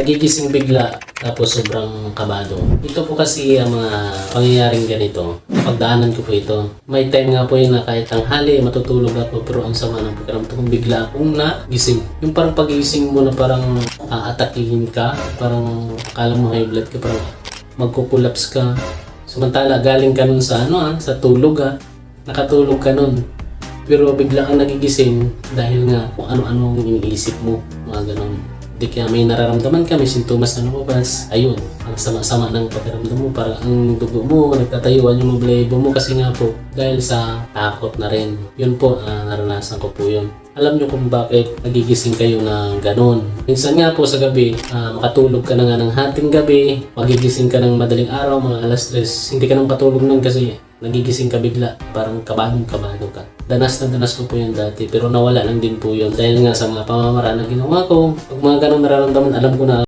nagigising bigla tapos sobrang kabado. Ito po kasi ang mga pangyayaring ganito. Pagdaanan ko po ito. May time nga po yun na kahit tanghali, matutulog ako pero ang sama ng pakiramdam ko bigla akong nagising. Yung parang pagising mo na parang aatakihin ka, parang akala mo high blood ka, parang magkukulaps ka. Samantala galing ka nun sa ano ah, sa tulog ah. Nakatulog ka nun. Pero bigla kang nagigising dahil nga kung ano-ano ang iniisip mo, mga ganun. Di kaya may nararamdaman ka, may sintomas na lumabas. Ayun, ang sama-sama ng pakiramdam mo, parang ang dugo mo, nagtatayuan yung mga mo kasi nga po, dahil sa takot na rin. Yun po, ah, naranasan ko po yun. Alam nyo kung bakit nagigising kayo na ganun. Minsan nga po sa gabi, ah, makatulog ka na nga ng hating gabi, magigising ka ng madaling araw, mga alas 3, hindi ka nang patulog nun kasi nagigising ka bigla, parang kabadong kabado ka. Danas na danas ko po yun dati, pero nawala lang din po yun dahil nga sa mga pamamaraan na ginawa ko. Pag mga ganong nararamdaman, alam ko na